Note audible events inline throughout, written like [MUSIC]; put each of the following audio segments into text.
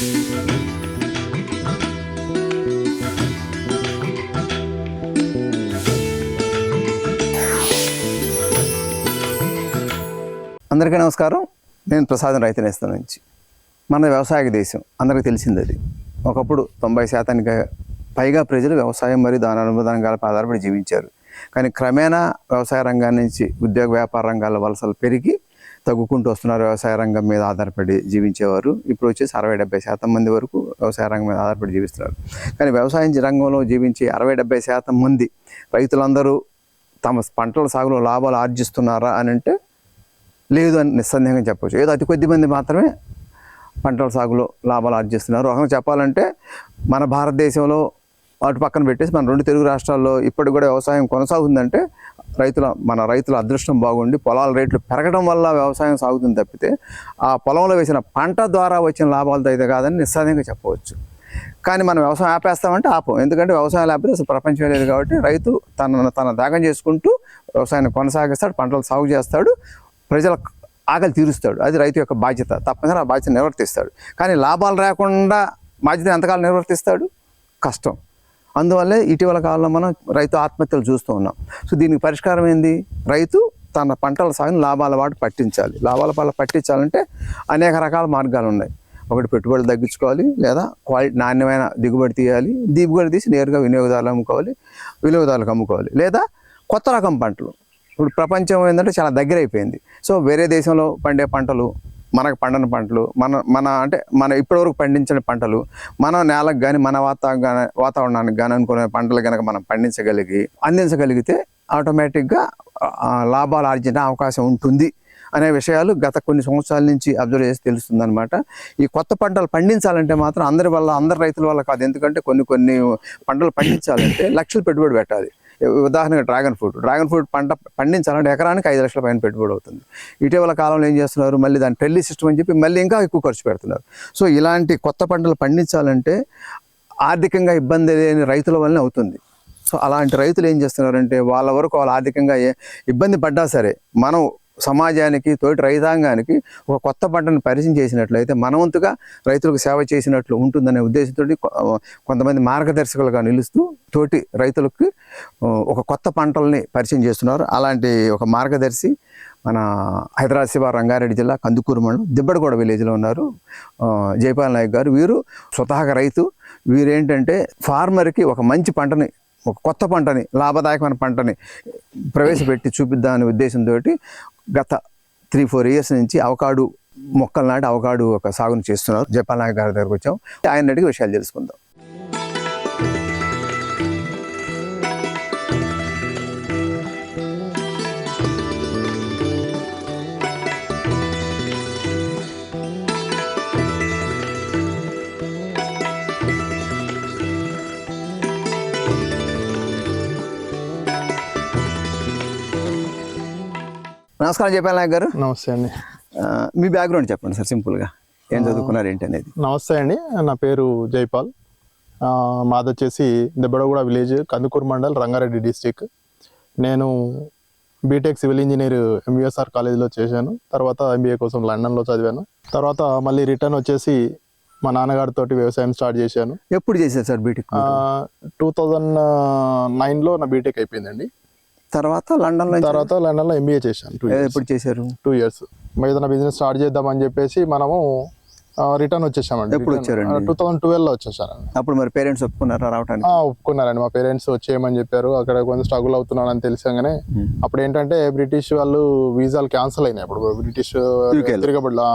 అందరికీ నమస్కారం. నేను ప్రసాదం రైతు నేస్తం నుంచి. మన వ్యవసాయ దేశం అందరికీ తెలిసింది అది. ఒకప్పుడు తొంభై శాతానికి పైగా ప్రజలు వ్యవసాయం మరియు దాని అనుబంధ ఆధారపడి జీవించారు. కానీ క్రమేణా వ్యవసాయ రంగం నుంచి ఉద్యోగ వ్యాపార రంగాల వలసలు పెరిగి తగ్గుకుంటూ వస్తున్నారు వ్యవసాయ రంగం మీద ఆధారపడి జీవించేవారు. ఇప్పుడు వచ్చేసి అరవై డెబ్బై శాతం మంది వరకు వ్యవసాయ రంగం మీద ఆధారపడి జీవిస్తున్నారు. కానీ వ్యవసాయం రంగంలో జీవించే అరవై డెబ్బై శాతం మంది రైతులందరూ తమ పంటల సాగులో లాభాలు ఆర్జిస్తున్నారా అని అంటే లేదు అని నిస్సందేహంగా చెప్పవచ్చు ఏదో అతి కొద్ది మంది మాత్రమే పంటల సాగులో లాభాలు ఆర్జిస్తున్నారు. ఒక చెప్పాలంటే మన భారతదేశంలో అటు పక్కన పెట్టేసి మన రెండు తెలుగు రాష్ట్రాల్లో ఇప్పటికి కూడా వ్యవసాయం కొనసాగుతుందంటే రైతుల మన రైతుల అదృష్టం బాగుండి పొలాల రేట్లు పెరగడం వల్ల వ్యవసాయం సాగుతుంది తప్పితే ఆ పొలంలో వేసిన పంట ద్వారా వచ్చిన లాభాలతో అయితే కాదని నిస్సందేహంగా చెప్పవచ్చు. కానీ మనం వ్యవసాయం ఆపేస్తామంటే ఆపం. ఎందుకంటే వ్యవసాయం లేకపోతే అసలు ప్రపంచం లేదు కాబట్టి రైతు తన తన దాగం చేసుకుంటూ వ్యవసాయాన్ని కొనసాగిస్తాడు పంటలు సాగు చేస్తాడు ప్రజల ఆకలి తీరుస్తాడు. అది రైతు యొక్క బాధ్యత. తప్పనిసరి ఆ బాధ్యత నిర్వర్తిస్తాడు. కానీ లాభాలు రాకుండా బాధ్యత ఎంతకాలం నిర్వర్తిస్తాడు? కష్టం. అందువల్లే ఇటీవల కాలంలో మనం రైతు ఆత్మహత్యలు చూస్తూ ఉన్నాం. సో దీనికి పరిష్కారం ఏంది? రైతు తన పంటల సాగుని లాభాల పాటు పట్టించాలి. లాభాల పాటు పట్టించాలంటే అనేక రకాల మార్గాలు ఉన్నాయి. ఒకటి పెట్టుబడులు తగ్గించుకోవాలి లేదా క్వాలిటీ నాణ్యమైన దిగుబడి తీయాలి. దిగుబడి తీసి నేరుగా వినియోగదారులు అమ్ముకోవాలి. వినియోగదారులకు అమ్ముకోవాలి. లేదా కొత్త రకం పంటలు. ఇప్పుడు ప్రపంచం ఏంటంటే చాలా దగ్గర అయిపోయింది సో వేరే దేశంలో పండే పంటలు మనకు పండని పంటలు మన మన అంటే మన ఇప్పటివరకు పండించిన పంటలు మన నేలకు కానీ మన వాతావరణ వాతావరణానికి కానీ అనుకునే పంటలు కనుక మనం పండించగలిగి అందించగలిగితే ఆటోమేటిక్గా లాభాలు ఆర్జించే అవకాశం ఉంటుంది అనే విషయాలు గత కొన్ని సంవత్సరాల నుంచి అబ్జర్వ్ చేసి తెలుస్తుంది అనమాట ఈ కొత్త పంటలు పండించాలంటే మాత్రం అందరి వల్ల అందరి రైతుల వల్ల కాదు. ఎందుకంటే కొన్ని కొన్ని పంటలు పండించాలంటే లక్షలు పెట్టుబడి పెట్టాలి. ఉదాహరణగా డ్రాగన్ ఫ్రూట్. డ్రాగన్ ఫ్రూట్ పంట పండించాలంటే ఎకరానికి ఐదు లక్షల పైన పెట్టుబడి అవుతుంది. ఇటీవల కాలంలో ఏం చేస్తున్నారు? మళ్ళీ దాని పెళ్ళి సిస్టమ్ అని చెప్పి మళ్ళీ ఇంకా ఎక్కువ ఖర్చు పెడుతున్నారు. సో ఇలాంటి కొత్త పంటలు పండించాలంటే ఆర్థికంగా ఇబ్బంది లేని రైతుల వల్లనే అవుతుంది. సో అలాంటి రైతులు ఏం చేస్తున్నారంటే వాళ్ళ వరకు వాళ్ళు ఆర్థికంగా ఏ ఇబ్బంది పడ్డా సరే మనం సమాజానికి తోటి రైతాంగానికి ఒక కొత్త పంటను పరిచయం చేసినట్లయితే మనవంతుగా రైతులకు సేవ చేసినట్లు ఉంటుందనే ఉద్దేశంతో కొంతమంది మార్గదర్శకులుగా నిలుస్తూ తోటి రైతులకు ఒక కొత్త పంటల్ని పరిచయం చేస్తున్నారు. అలాంటి ఒక మార్గదర్శి మన హైదరాబాద్ శివ రంగారెడ్డి జిల్లా కందుకూరు మండలం దిబ్బడగూడ విలేజ్లో ఉన్నారు. ఆ, జైపాల్ నాయక్ గారు. వీరు స్వతహాగా రైతు. వీరేంటంటే ఫార్మర్కి ఒక మంచి పంటని ఒక కొత్త పంటని లాభదాయకమైన పంటని ప్రవేశపెట్టి చూపిద్దామనే ఉద్దేశంతో గత త్రీ ఫోర్ ఇయర్స్ నుంచి అవకాడు మొక్కలు నాటి అవకాడు ఒక సాగును చేస్తున్నారు. జపాల్ నాయక్ గారి దగ్గరకు వచ్చాం. ఆయన అడిగి విషయాలు తెలుసుకుందాం. నమస్కారం జపాల్ నాయక్ గారు. నమస్తే అండి. మీ బ్యాక్గ్రౌండ్ చెప్పండి సార్ సింపుల్గా ఏం చదువుకున్నారు ఏంటి అనేది నమస్తే అండి. నా పేరు జైపాల్. మాది వచ్చేసి దెబ్బడగూడ విలేజ్ కందుకూరు మండల్ రంగారెడ్డి డిస్టిక్. నేను B Tech civil engineer MVSR కాలేజీలో చేశాను. తర్వాత ఎంబీఏ కోసం లండన్లో చదివాను. తర్వాత మళ్ళీ రిటర్న్ వచ్చేసి మా నాన్నగారితో వ్యవసాయం స్టార్ట్ చేశాను. ఎప్పుడు చేశారు సార్ బీటెక్ టూ థౌజండ్ నైన్లో నా బీటెక్ అయిపోయిందండి. తర్వాత లండన్లో తర్వాత లండన్లో ఎంబీఏ చేశాను ఎప్పుడు చేశారు? టూ ఇయర్స్ ఏదైనా బిజినెస్ స్టార్ట్ చేద్దామని చెప్పేసి మనము రిటర్న్ వచ్చేసామండి. ఎప్పుడు వచ్చారండి? టూ థౌసండ్ ట్వెల్వ్లో వచ్చేసానండి అప్పుడు మరి పేరెంట్స్ ఒప్పుకున్నారా రావడానికి ఒప్పుకున్నారండి. మా పేరెంట్స్ వచ్చేయమని చెప్పారు. అక్కడ కొంచెం స్ట్రగుల్ అవుతున్నాను అని తెలిసాగానే అప్పుడు ఏంటంటే బ్రిటిష్ వాళ్ళు వీసాలు క్యాన్సిల్ అయినాయి అప్పుడు. బ్రిటిష్ UK లో. తిరగబడ్డా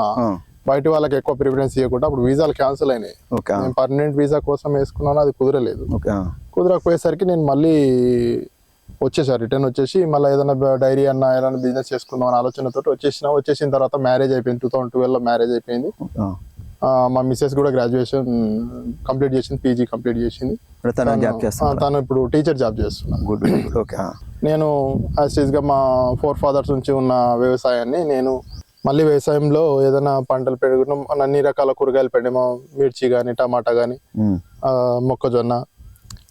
బయట వాళ్ళకి ఎక్కువ ప్రిఫరెన్స్ ఇవ్వకుండా అప్పుడు వీసాలు క్యాన్సిల్ అయినాయి. నేను పర్మనెంట్ వీసా కోసం వేసుకున్నాను అది కుదరలేదు. ఓకే కుదరకపోయేసరికి నేను మళ్ళీ వచ్చేసాను రిటర్న్ వచ్చేసి మళ్ళీ ఏదైనా డైరీ అన్న ఏదైనా బిజినెస్ చేసుకుందాం అనే ఆలోచనతో వచ్చేసిన వచ్చేసిన తర్వాత మ్యారేజ్ అయిపోయింది. టూ థౌసండ్ ట్వెల్వ్లో మ్యారేజ్ అయిపోయింది. మా మిస్సెస్ కూడా గ్రాడ్యుయేషన్ కంప్లీట్ చేసింది పీజీ కంప్లీట్ చేసింది. తను ఇప్పుడు టీచర్ జాబ్ చేస్తున్నాను గుడ్ గుడ్ ఓకే నేను యాజ్గా మా ఫోర్ ఫాదర్స్ నుంచి ఉన్న వ్యవసాయాన్ని నేను మళ్ళీ వ్యవసాయంలో ఏదైనా పంటలు పెరగడం అన్ని రకాల కూరగాయలు పెట్టాము మిర్చి కానీ టమాటా కానీ మొక్కజొన్న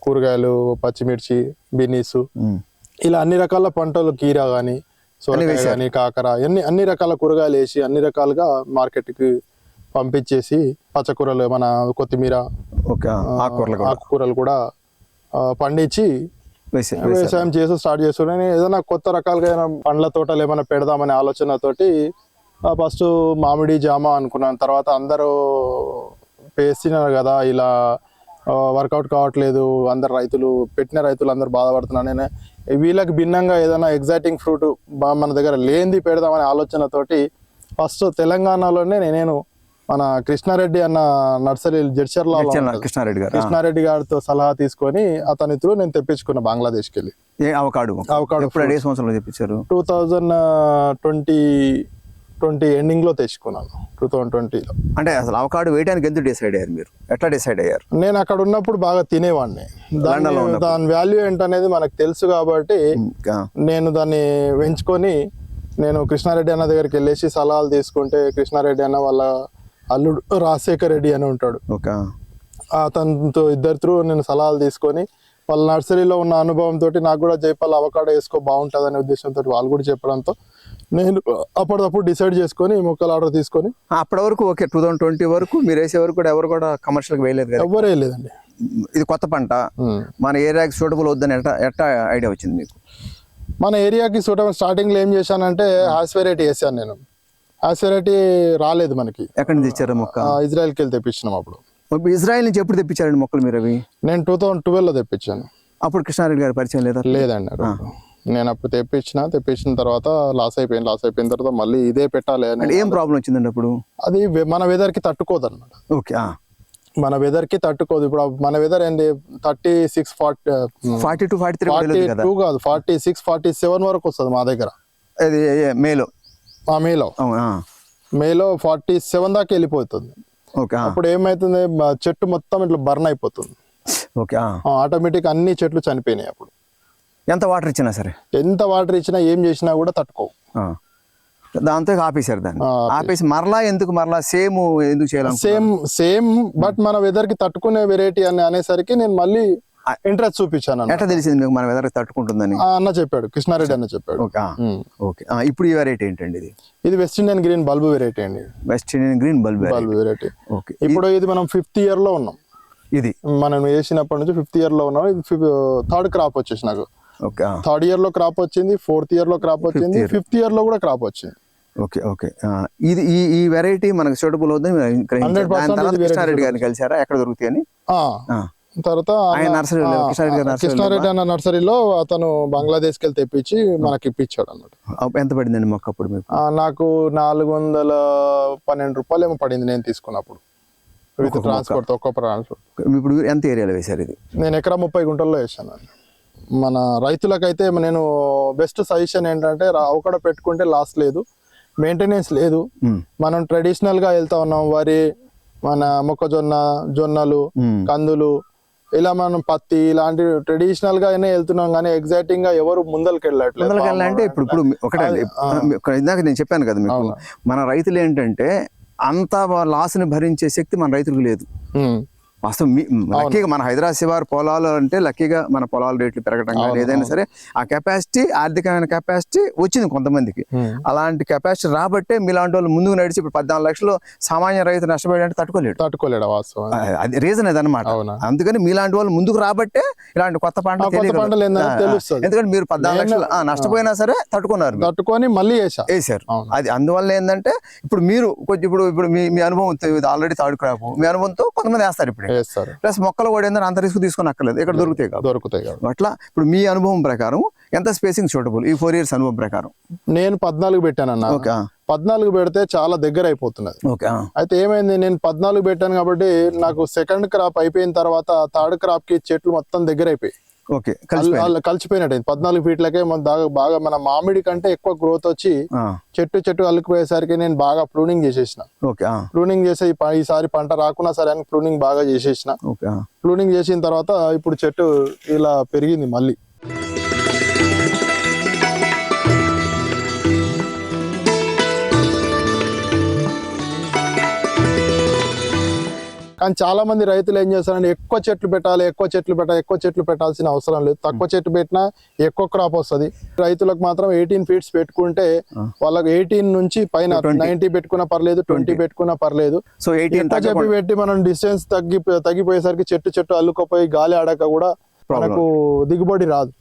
కూరగాయలు పచ్చిమిర్చి బీనీసు ఇలా అన్ని రకాల పంటలు కీరా కానీ సొరకాయ కానీ కాకర అన్ని అన్ని రకాల కూరగాయలు వేసి అన్ని రకాలుగా మార్కెట్కి పంపించేసి పచ్చకూరలు మన కొత్తిమీర ఆకుకూరలు కూడా. పండించి. వ్యవసాయం చేసి స్టార్ట్ చేస్తున్నాను ఏదైనా కొత్త రకాలుగా ఏదైనా పండ్ల తోటలు ఏమైనా పెడదామనే ఆలోచనతోటి ఫస్ట్ మామిడి జామ అనుకున్నాను. తర్వాత అందరూ పేస్తున్నారు కదా ఇలా వర్కౌట్ కావట్లేదు అందరు రైతులు పెట్టిన రైతులు అందరు బాధపడుతున్నారు. నేను వీళ్ళకి భిన్నంగా ఏదైనా ఎగ్జైటింగ్ ఫ్రూట్ మన దగ్గర లేనిది పెడదామనే ఆలోచనతోటి ఫస్ట్ తెలంగాణలోనే నేను మన కృష్ణారెడ్డి అన్న నర్సరీ జడ్చర్ల కృష్ణారెడ్డి గారు. కృష్ణారెడ్డి గారితో సలహా తీసుకొని అతని త్రూ నేను తెప్పించుకున్నా బంగ్లాదేశ్కి వెళ్ళి ఏ అవకాడు? అవకాడో సంవత్సరంలో తెప్పించారు? టూ థౌజండ్ ట్వంటీ ట్వంటీ ఎండింగ్లో తెచ్చుకున్నాను టూ థౌజండ్ ట్వంటీలో. అంటే అసలు అవకాడు వేయడానికి ఎందుకు డిసైడ్ అయ్యారు మీరు? ఎట్లా డిసైడ్ అయ్యారు? నేను అక్కడ ఉన్నప్పుడు బాగా తినేవాడిని. దాని. దాని వాల్యూ ఏంటనేది మనకు తెలుసు కాబట్టి నేను దాన్ని పెంచుకొని నేను కృష్ణారెడ్డి అన్న దగ్గరికి వెళ్ళేసి సలహాలు తీసుకుంటే కృష్ణారెడ్డి అన్న వాళ్ళ అల్లుడు రాజశేఖర్ రెడ్డి అని ఉంటాడు. అతనితో ఇద్దరు త్రూ నేను సలహాలు తీసుకొని వాళ్ళ నర్సరీలో ఉన్న అనుభవంతో నాకు కూడా జైపాల్ అవకాడో వేసుకో బాగుంటుంది అనే ఉద్దేశంతో వాళ్ళు కూడా చెప్పడంతో నేను అప్పటిదప్పుడు డిసైడ్ చేసుకొని మొక్కలు ఆర్డర్ తీసుకొని అప్పటి వరకు ఓకే టూ థౌసండ్ ట్వంటీ వరకు మీరు వేసే వరకు కూడా ఎవరు కూడా కమర్షియల్గా వేయలేదు కదా. ఎవ్వరే లేదండి ఇది కొత్త పంట. మన ఏరియాకి సూటబుల్ వద్దని ఎట్లా ఎట్లా ఐడియా వచ్చింది మీకు? మన ఏరియాకి సూటబుల్ స్టార్టింగ్లో ఏం చేశానంటే హాస్ వెరైటీ వేసాను నేను. హాస్ వెరైటీ రాలేదు మనకి. ఎక్కడి నుంచి తెచ్చారు మొక్క? ఇజ్రాయెల్కి వెళ్ళి తెప్పించినాం అప్పుడు. ఇజ్రాయెల్ నుంచి ఎప్పుడు తెప్పించారండి మొక్కలు మీరు అవి? నేను టూ థౌజండ్ ట్వెల్వ్లో తెప్పించాను. అప్పుడు కృష్ణారెడ్డి గారి పరిచయం లేదా? లేదండి. నేను అప్పుడు తెప్పించిన తెప్పించిన తర్వాత లాస్ అయిపోయింది లాస్ అయిపోయిన తర్వాత మళ్ళీ ఇదే పెట్టాలి అని ఏం ప్రాబ్లం వచ్చిందండి అప్పుడు? అది మన వెదర్కి తట్టుకోదు అనమాట ఓకే మన వెదర్కి తట్టుకోదు. ఇప్పుడు మన వెదర్ ఏంది? Thirty six forty forty two forty three forty two కాదు? ఫార్టీ సిక్స్ ఫార్టీ సెవెన్ వరకు వస్తుంది మా దగ్గర. అది మేలో? ఆ మేలో. మేలో ఫార్టీ సెవెన్ దాకా వెళ్ళిపోతుంది. ఓకే. అప్పుడు ఏమైతుంది? చెట్టు మొత్తం ఇట్లా బర్న్ అయిపోతుంది. ఓకే ఆ. ఆటోమేటిక్ అన్ని చెట్లు చనిపోయినాయి అప్పుడు. ఎంత వాటర్ ఇచ్చినా సరే? ఎంత వాటర్ ఇచ్చినా ఏం చేసినా కూడా తట్టుకోవు. ఆ. దాంతో ఆపేశారు దాన్ని. ఆపేసి. మరలా ఎందుకు మరలా సేమ్ ఎందుకు చేయాలి సేమ్ సేమ్ బట్ మన వెదర్కి తట్టుకునే వెరైటీ అని అనేసరికి నేను మళ్ళీ ఇంట్రెస్ట్ చూపించాను. ఎట్లా తెలిసింది మీకు మన వెదర్ తట్టుకుంటుందని? అన్న చెప్పాడు కృష్ణారెడ్డి అన్న చెప్పాడు. ఓకే ఇప్పుడు ఈ వెరైటీ ఏంటండి ఇది? ఇది West Indian green bulb variety అండి. West Indian green bulb bulb variety okay. ఇప్పుడు ఇది మనం ఫిఫ్త్ ఇయర్లో ఉన్నాం. ఇది. మనం వేసినప్పటి నుంచి ఫిఫ్త్ ఇయర్లో ఉన్నాం. ఇది థర్డ్ క్రాప్ వచ్చేసి నాకు. థర్డ్ ఇయర్లో క్రాప్ వచ్చింది ఫోర్త్ ఇయర్లో క్రాప్ వచ్చింది ఫిఫ్త్ ఇయర్లో కూడా క్రాప్ వచ్చింది. ఓకే ఓకే ఆ, ఇది ఈ ఈ వెరైటీ మనకు సూటబుల్ అవుతుంది 100% దాని తర్వాత ఇది variety కృష్ణారెడ్డి గారిని కలిసారా ఎక్కడ దొరుకుతాయి అని? ఆ, ఆ. తర్వాత కృష్ణారెడ్డి అన్న నర్సరీలో అతను బంగ్లాదేశ్కి వెళ్ళి తెప్పించి మనకి ఇప్పించాడు అన్నమాట. ఎంత పడిందండి మొక్క అప్పుడు మీకు? నాకు నాలుగు వందల పన్నెండు రూపాయలు ఏమో పడింది నేను తీసుకున్నప్పుడు. విత్ ట్రాన్స్పోర్ట్ ఒక్క ట్రాన్స్పోర్ట్ ఇప్పుడు ఎంత ఏరియాలో వేశారు ఇది? నేను ఎకరా ముప్పై గుంటల్లో వేసాను మన రైతులకైతే నేను బెస్ట్ సజెషన్ ఏంటంటే అవకడ పెట్టుకుంటే లాస్ లేదు మెయింటెనెన్స్ లేదు. మనం ట్రెడిషనల్గా వెళ్తా ఉన్నాం వరి మన మొక్కజొన్న జొన్నలు. కందులు ఇలా మనం పత్తి ఇలాంటి ట్రెడిషనల్ గానే వెళ్తున్నాం కానీ ఎగ్జైటింగ్గా ఎవరు ముందరికి వెళ్ళట్లేదు ఇప్పుడు ఇప్పుడు ఒకటే ఇందాక నేను చెప్పాను కదా మీకు. మన రైతులు ఏంటంటే అంత లాస్ని భరించే శక్తి మన రైతులకు లేదు. వాస్తవం మీ- లక్కీగా మన హైదరాబాద్ శివారు పొలాలు అంటే లక్కీగా మన పొలాల రేట్లు పెరగడం కానీ ఏదైనా సరే ఆ కెపాసిటీ ఆర్థికమైన కెపాసిటీ వచ్చింది కొంతమందికి. అలాంటి కెపాసిటీ రాబట్టే మీలాంటి వాళ్ళు ముందుకు నడిచి ఇప్పుడు పద్నాలుగు లక్షలు సామాన్య రైతు నష్టపోయాడంటే తట్టుకోలేడు తట్టుకోలేడు వాస్తవం ఆ, అది రీజన్ అదనమాట. అందుకని మీలాంటి వాళ్ళు ముందుకు రాబట్టే ఇలాంటి కొత్త. తెలుస్తుంది. ఎందుకంటే మీరు పద్నాలుగు లక్షలు నష్టపోయినా సరే తట్టుకున్నారు. తట్టుకొని మళ్ళీ వేసా వేశారు అవును. అది అందువల్ల ఏంటంటే ఇప్పుడు మీరు కొంచెం ఇప్పుడు ఇప్పుడు మీ మీ అనుభవం ఆల్రెడీ థర్డ్ క్రాప్ మీ అనుభవంతో కొంతమంది వేస్తారు ఇప్పుడు వేస్తారు ప్లస్ మొక్కలు కూడా ఏంటంటే అంత రిస్క్ తీసుకొని అక్కర్లేదు ఇక్కడ దొరుకుతాయి కాబట్టి. దొరుకుతాయి కాబట్టి. అట్లా ఇప్పుడు మీ అనుభవం ప్రకారం ఎంత స్పేసింగ్ సూటబుల్ ఈ ఫోర్ ఇయర్స్ అనుభవం ప్రకారం? నేను పద్నాలుగు పెట్టానన్న. ఓకే పద్నాలుగు పెడితే చాలా దగ్గర అయిపోతున్నది. అయితే ఏమైంది? నేను పద్నాలుగు పెట్టాను కాబట్టి నాకు సెకండ్ క్రాప్ అయిపోయిన తర్వాత థర్డ్ క్రాప్కి చెట్లు మొత్తం దగ్గర అయిపోయి ఓకే కలిసిపోయినట్టు పద్నాలుగు ఫీట్లకే మన దాగా బాగా మన మామిడి కంటే ఎక్కువ గ్రోత్ వచ్చి చెట్టు చెట్టు అల్లుకుపోయేసరికి నేను బాగా ప్రూనింగ్ చేసేసిన. ప్రూనింగ్ చేసి ఈసారి పంట రాకున్నా సరే అని ప్రూనింగ్ బాగా చేసేసిన. ప్రూనింగ్ చేసిన తర్వాత ఇప్పుడు చెట్టు ఇలా పెరిగింది మళ్ళీ. కానీ చాలా మంది రైతులు ఏం చేస్తారంటే ఎక్కువ చెట్లు పెట్టాలి ఎక్కువ చెట్లు పెట్టాలి ఎక్కువ చెట్లు పెట్టాల్సిన అవసరం లేదు. తక్కువ చెట్టు పెట్టినా ఎక్కువ క్రాప్ వస్తది. రైతులకు మాత్రం ఎయిటీన్ ఫీట్స్ పెట్టుకుంటే వాళ్ళకి ఎయిటీన్ నుంచి పైన నైన్టీ పెట్టుకున్నా పర్లేదు ట్వంటీ పెట్టుకున్నా పర్లేదు. సో ఎయిటీన్ చెప్పి పెట్టి మనం డిస్టెన్స్ తగ్గి తగ్గిపోయేసరికి చెట్టు చెట్టు అల్లుకపోయి గాలి ఆడక కూడా మనకు దిగుబడి రాదు.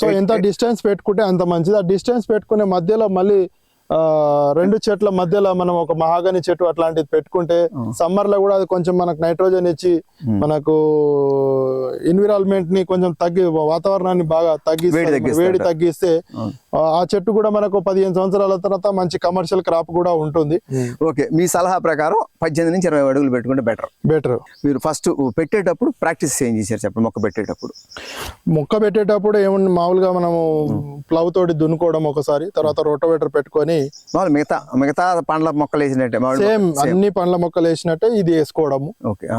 సో ఎంత డిస్టెన్స్ పెట్టుకుంటే అంత మంచిది. ఆ డిస్టెన్స్ పెట్టుకునే మధ్యలో మళ్ళీ రెండు చెట్ల మధ్యలో మనం ఒక మహాగని చెట్టు అట్లాంటిది పెట్టుకుంటే సమ్మర్లో కూడా అది కొంచెం మనకు నైట్రోజన్ ఇచ్చి మనకు ఎన్విరాన్మెంట్ని కొంచెం తగ్గి వాతావరణాన్ని బాగా తగ్గి వేడి తగ్గిస్తే ఆ చెట్టు కూడా మనకు పదిహేను సంవత్సరాల తర్వాత మంచి కమర్షియల్ క్రాప్ కూడా ఉంటుంది. ఓకే మీ సలహా ప్రకారం పద్దెనిమిది నుంచి ఇరవై అడుగులు పెట్టుకుంటే బెటర్ బెటర్ మీరు ఫస్ట్ పెట్టేటప్పుడు ప్రాక్టీస్ ఏం చేశారు? చెప్పండి మొక్క పెట్టేటప్పుడు. మొక్క పెట్టేటప్పుడు ఏముంది? మామూలుగా మనము ప్లవ్ తోటి దున్నుకోవడం ఒకసారి తర్వాత రోటోవేటర్ పెట్టుకొని మిగతా మిగతా పండ్ల మొక్కలు వేసినట్టే సేమ్ అన్ని పండ్ల మొక్కలు వేసినట్టే ఇది వేసుకోవడము. ఓకే ఆ,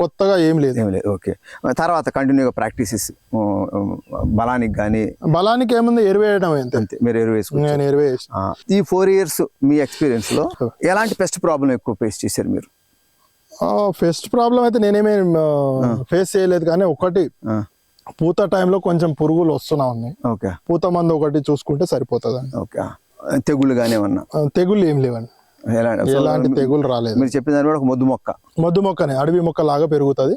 కొత్తగా ఏం లేదు. ఏం లేదు ఓకే తర్వాత కంటిన్యూగా ప్రాక్టీసెస్ బలానికి కానీ బలానికి ఏముంది? ఎరువు వేయడం అంతే. అంతే మీరు నేను ఈ ఫోర్ ఇయర్స్ మీ ఎక్స్పీరియన్స్లో ఎలాంటి పెస్ట్ ప్రాబ్లం ఎక్కువ ఫేస్ చేశారు మీరు? ఫస్ట్ ప్రాబ్లం అయితే నేనేమీ ఫేస్ చేయలేదు కానీ ఒకటి పూత టైంలో కొంచెం పురుగులు వస్తున్నా ఉన్నాయి. ఓకే. పూత మందు ఒకటి చూసుకుంటే సరిపోతుంది ఓకే. తెగుళ్ళు కానీ ఏమన్నా? తెగుళ్ళు ఏం లేవండి. ఎలాంటి తెగులు రాలేదు. మీరు చెప్పిన దాని కూడా ఒక మొద్దు మొక్క. మద్దు మొక్కనే అడవి మొక్క లాగా పెరుగుతుంది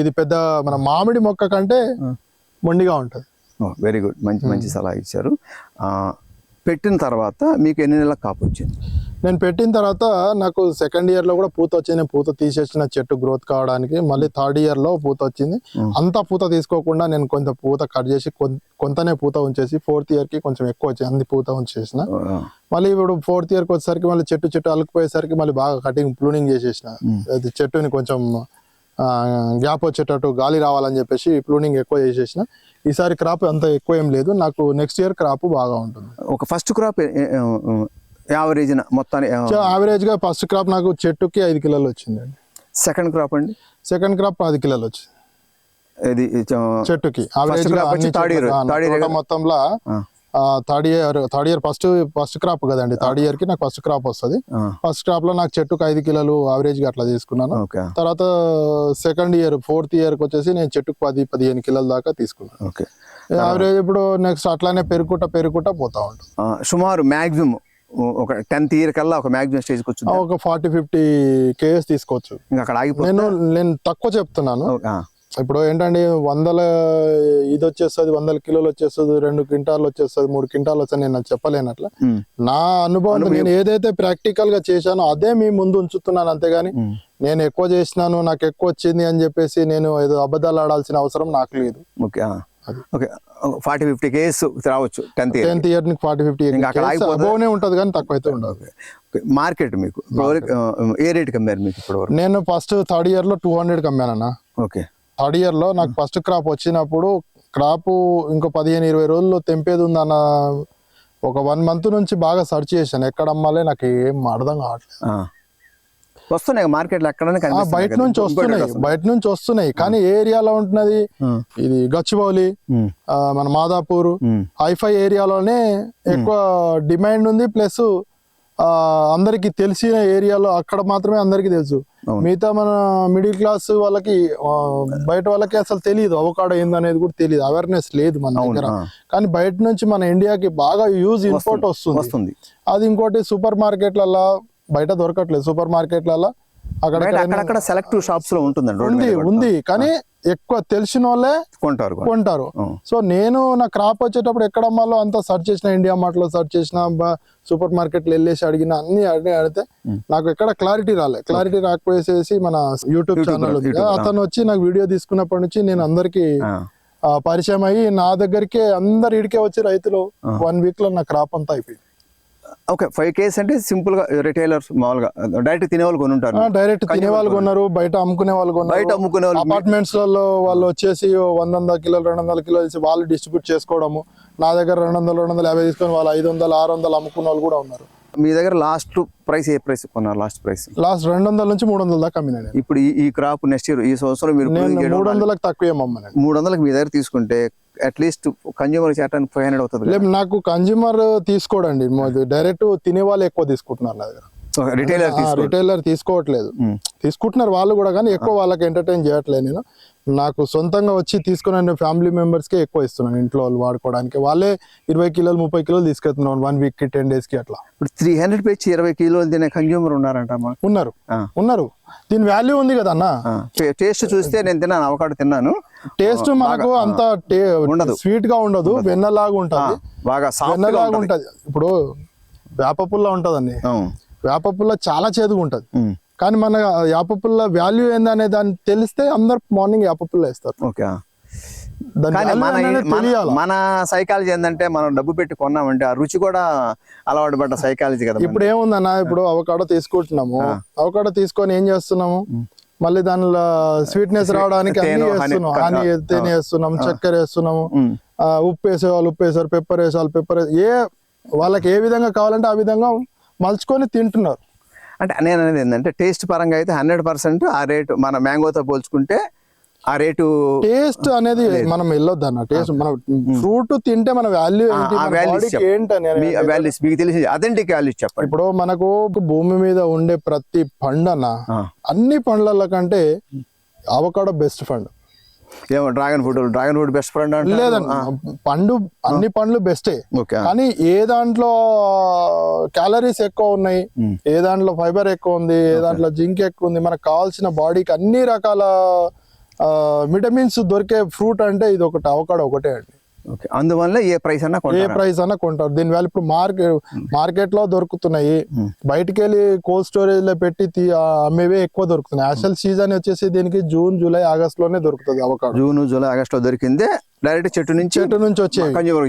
ఇది పెద్ద మన మామిడి మొక్క కంటే మొండిగా ఉంటది. వెరీ గుడ్ మంచి మంచి సలహా ఇచ్చారు. పెట్టిన తర్వాత మీకు ఎన్ని నెలల కాపు వచ్చింది? నేను పెట్టిన తర్వాత నాకు సెకండ్ ఇయర్లో కూడా పూత వచ్చింది. పూత తీసేసిన చెట్టు గ్రోత్ కావడానికి మళ్ళీ థర్డ్ ఇయర్లో పూత వచ్చింది. అంతా పూత తీసుకోకుండా నేను కొంత పూత కట్ చేసి కొంతనే పూత ఉంచేసి ఫోర్త్ ఇయర్కి కొంచెం ఎక్కువ వచ్చింది అంది పూత ఉంచేసిన. మళ్ళీ ఇప్పుడు ఫోర్త్ ఇయర్కి వచ్చేసరికి మళ్ళీ చెట్టు చెట్టు అలుకుపోయేసరికి మళ్ళీ బాగా కటింగ్ ప్రూనింగ్ చేసేసిన. అది చెట్టుని కొంచెం గ్యాప్ వచ్చేటట్టు గాలి రావాలని చెప్పేసి ప్రూనింగ్ ఎక్కువ చేసేసిన. ఈసారి క్రాప్ అంత ఎక్కువ ఏం లేదు. నాకు నెక్స్ట్ ఇయర్ క్రాప్ బాగా ఉంటుంది. ఒక ఫస్ట్ క్రాప్ యావరేజ్ మొత్తాన్ని యావరేజ్గా ఫస్ట్ క్రాప్ నాకు చెట్టుకి ఐదు కిలోలు వచ్చిందండి. సెకండ్ క్రాప్ అండి? సెకండ్ క్రాప్ పది కిలోలు వచ్చింది. ఇది చెట్టుకి? మొత్తంలో third year third year first first crop కదండి. థర్డ్ ఇయర్కి నాకు ఫస్ట్ క్రాప్ వస్తుంది. ఫస్ట్ క్రాప్లో నాకు చెట్టుకు ఐదు కిలోలు యావరేజ్గా అట్లా తీసుకున్నాను. తర్వాత సెకండ్ ఇయర్ ఫోర్త్ ఇయర్కి వచ్చేసి నేను చెట్టుకు పది పదిహేను కిలోల దాకా తీసుకున్నాను. ఓకే. యావరేజ్ ఇప్పుడు నెక్స్ట్ అట్లానే పెరుగుకుంటా పెరుగుకుంటా పోతా ఉంటుంది. ఆ, సుమారు మ్యాక్సిమం ఒక టెన్త్ ఇయర్ కల్లా ఒక మ్యాక్సిమం స్టేజ్కి వచ్చింది? ఒక ఫార్టీ ఫిఫ్టీ కేఎస్ తీసుకోవచ్చు. ఇంకా అక్కడ నేను నేను తక్కువ చెప్తున్నాను. ఇప్పుడు ఏంటంటే వందల ఇది వచ్చేస్తుంది వందల కిలోలు వచ్చేస్తుంది రెండు క్వింటాలు వచ్చేస్తుంది మూడు క్వింటాలు వస్తుంది నేను చెప్పలేను అట్లా. నా అనుభవం నేను ఏదైతే ప్రాక్టికల్గా చేశానో అదే మీ ముందు ఉంచుతున్నాను అంతేగాని నేను ఎక్కువ చేసినాను నాకు ఎక్కువ వచ్చింది అని చెప్పేసి నేను ఏదో అబద్ధాలు ఆడాల్సిన అవసరం నాకు లేదు. ఓకే ఫార్టీ ఫిఫ్టీ కేస్ రావచ్చు tenth year tenth year forty fifty? అబోనే ఉంటది కానీ తక్కువ అయితే ఉండదు మార్కెట్ మీకు ఏ రేట్ కమ్మారు మీకు ఇప్పటివరకు? నేను ఫస్ట్ థర్డ్ ఇయర్లో టూ హండ్రెడ్ కమ్మానన్న ఓకే. థర్డ్ ఇయర్లో నాకు ఫస్ట్ క్రాప్ వచ్చినప్పుడు క్రాప్ ఇంకో పదిహేను ఇరవై రోజుల్లో తెంపేది ఉందన్న ఒక వన్ మంత్ నుంచి బాగా సెర్చ్ చేశాను. ఎక్కడ అమ్మాలి నాకు ఏం అర్థం కావట్లేదు. వస్తున్నాయి మార్కెట్లో ఎక్కడైనా బయట. నుంచి వస్తున్నాయి. బయట నుంచి వస్తున్నాయి. కానీ ఏ ఏరియాలో ఉంటున్నది? ఇది గచ్చిబౌలి మన మాదాపూర్ హైఫై ఏరియాలోనే ఎక్కువ డిమాండ్ ఉంది. ప్లస్ అందరికి తెలిసిన ఏరియాలో అక్కడ మాత్రమే అందరికి తెలుసు. మిగతా మన మిడిల్ క్లాస్ వాళ్ళకి బయట వాళ్ళకి అసలు తెలియదు అవకాడో ఏందనేది కూడా తెలియదు అవేర్నెస్ లేదు మన దగ్గర. కానీ బయట నుంచి మన ఇండియాకి బాగా యూజ్ ఇంపోర్ట్ వస్తుంది. అది ఇంకోటి సూపర్ మార్కెట్లలో బయట దొరకట్లేదు. సూపర్ మార్కెట్లలో అక్కడ సెలెక్టివ్ షాప్స్లో ఉంటుందండి ఉంది కూడా. ఉంది. కానీ ఎక్కువ తెలిసిన వాళ్ళే కొంటారు. కొంటారు. సో నేను నా క్రాప్ వచ్చేటప్పుడు ఎక్కడ అమ్మాలో అంతా సెర్చ్ చేసిన ఇండియా మార్ట్లో సెర్చ్ చేసిన సూపర్ మార్కెట్లో వెళ్ళేసి అడిగిన అన్ని అడిగి అడిగితే నాకు ఎక్కడ క్లారిటీ రాలే. క్లారిటీ రాకపోయేసేసి మన యూట్యూబ్ ఛానల్ ఉంది. అతను వచ్చి నాకు వీడియో తీసుకున్నప్పటి నుంచి నేను అందరికి పరిచయం అయ్యి నా దగ్గరికి అందరు ఇడికే వచ్చి రైతులు వన్ వీక్లో నా క్రాప్ అంతా అయిపోయింది. ఓకే ఫైవ్ కేస్ అంటే సింపుల్గా రిటైలర్స్ మామూలుగా డైరెక్ట్ తినే వాళ్ళు కొని ఉంటారు డైరెక్ట్ తినే వాళ్ళు కొన్నారు బయట అమ్ముకునే వాళ్ళు కొన్నారు. బయట అమ్ముకునే వాళ్ళు అపార్ట్మెంట్స్లలో వాళ్ళు వచ్చేసి వంద వంద కిలోలు రెండు వందల కిలోలు ఇచ్చి వాళ్ళు డిస్ట్రిబ్యూట్ చేసుకోవడము. నా దగ్గర రెండు వందలు రెండు వందల యాభై తీసుకొని వాళ్ళు ఐదు వందలు ఆరు వందలు అమ్ముకున్న వాళ్ళు కూడా ఉన్నారు. మీ దగ్గర లాస్ట్ ప్రైస్ ఏ ప్రైస్ కొన్నారు లాస్ట్ ప్రైస్ లాస్ట్ రెండు వందల నుంచి మూడు వందల దాకా అమ్మినా ఇప్పుడు ఈ- క్రాప్ నెక్స్ట్ ఇయర్ ఈ సంవత్సరం మీరు మూడు వందలకు తక్కువ మూడు వందలకు మీ దగ్గర తీసుకుంటే అట్లీస్ట్ కన్జ్యూమర్ చేయడానికి ఫైవ్ హండ్రెడ్ అవుతుంది. లేదు నాకు కన్జ్యూమర్ తీసుకోడండి. డైరెక్ట్ తినే వాళ్ళు ఎక్కువ తీసుకుంటున్నారు నా దగ్గర. రిటైలర్ తీసుకో రిటైలర్ తీసుకోవట్లేదు. ఉమ్. తీసుకుంటున్నారు వాళ్ళు కూడా కానీ ఎక్కువ వాళ్ళకి ఎంటర్టైన్ చేయట్లేదు నేను. నాకు సొంతంగా వచ్చి తీసుకున్న ఫ్యామిలీ మెంబర్స్కే ఎక్కువ ఇస్తున్నాను. ఇంట్లో వాళ్ళు వాడుకోవడానికి. వాళ్ళే ఇరవై కిలోలు ముప్పై కిలోలు తీసుకెళ్తున్నాను వన్ వీక్కి టెన్ డేస్కి అట్లా. ఇప్పుడు త్రీ హండ్రెడ్ పెంచి ఇరవై కిలోలు తినే కన్జ్యూమర్ ఉన్నారంట ఉన్నారు. ఉన్నారు. దీని వాల్యూ ఉంది కదా అన్న? టేస్ట్ చూస్తే నేను తిన్నాను అవకాడో తిన్నాను. టేస్ట్ మనకు అంత ఉండదు. స్వీట్గా ఉండదు వెన్నలాగా ఉంటది. బాగా వెన్నలాగా ఉంటది. ఇప్పుడు వేప పుల్ల ఉంటదండి. వేప పుల్ల చాలా చేదుగా ఉంటది. కానీ మన వేప పుల్ల వాల్యూ ఏందనే దాన్ని తెలిస్తే అందరు మార్నింగ్ వేప పుల్ల వేస్తారు. ఓకే. మన సైకాలజీ ఏంటంటే మనం డబ్బు పెట్టి కొన్నామంటే ఆ రుచి కూడా అలవాటు పడ్డ సైకాలజీ కదా ఇప్పుడు ఏముందన్న ఇప్పుడు అవకాడో తీసుకుంటున్నాము. అవకాడో తీసుకొని ఏం చేస్తున్నాము? మళ్ళీ దానిలో స్వీట్నెస్ రావడానికి అన్ని వేస్తున్నాం. ఆ. తేనె వేస్తున్నాం చక్కెర వేస్తున్నాము. ఉప్పు వేసే వాళ్ళు ఉప్పు వేసారు పెప్పర్ వేసే వాళ్ళు పెప్పర్ ఏ వాళ్ళకి ఏ విధంగా కావాలంటే ఆ విధంగా మలుచుకొని తింటున్నారు. అంటే నేను అనేది ఏంటంటే టేస్ట్ పరంగా అయితే హండ్రెడ్ పర్సెంట్ ఆ రేటు మన మ్యాంగోతో పోల్చుకుంటే ఆ రేటు టేస్ట్ అనేది మనం వెళ్ళొద్దు అన్న. టేస్ట్ మన ఫ్రూట్ తింటే మన వాల్యూ వాల్యూస్ మీకు తెలిసి అథెంటిక్ వాల్యూస్ చెప్పండి. ఇప్పుడు మనకు భూమి మీద ఉండే ప్రతి పండు అన్న పండ్ల కంటే అవకాడో బెస్ట్ ఫండ్ ఏమో dragon fruit dragon fruit best friend అంటే లేదండి. పండు అన్ని పండ్లు బెస్టే కానీ ఏ దాంట్లో క్యాలరీస్ ఎక్కువ ఉన్నాయి. ఏ దాంట్లో ఫైబర్ ఎక్కువ ఉంది ఏ దాంట్లో జింక్ ఎక్కువ ఉంది మనకు కావాల్సిన బాడీకి అన్ని రకాల విటమిన్స్ దొరికే ఫ్రూట్ అంటే ఇది ఒకటి అవకాడో ఒకటే అండి. ఓకే. అందువల్ల ఏ ప్రైస్ అన్నా ఏ ప్రైస్ అన్నా కొంటారు. దీని వేళ ఇప్పుడు మార్కెట్ మార్కెట్లో దొరుకుతున్నాయి. బయటికి వెళ్ళి కోల్డ్ స్టోరేజ్లో పెట్టి అమ్మేవే ఎక్కువ దొరుకుతున్నాయి. అసలు సీజన్ వచ్చేసి దీనికి జూన్ జూలై ఆగస్ట్లోనే దొరుకుతుంది అవకాడో. జూన్ జూలై ఆగస్ట్లో దొరికిందే. డైరెక్ట్ చెట్టు నుంచి చెట్టు నుంచి వచ్చేవి. కన్జ్యూమర్.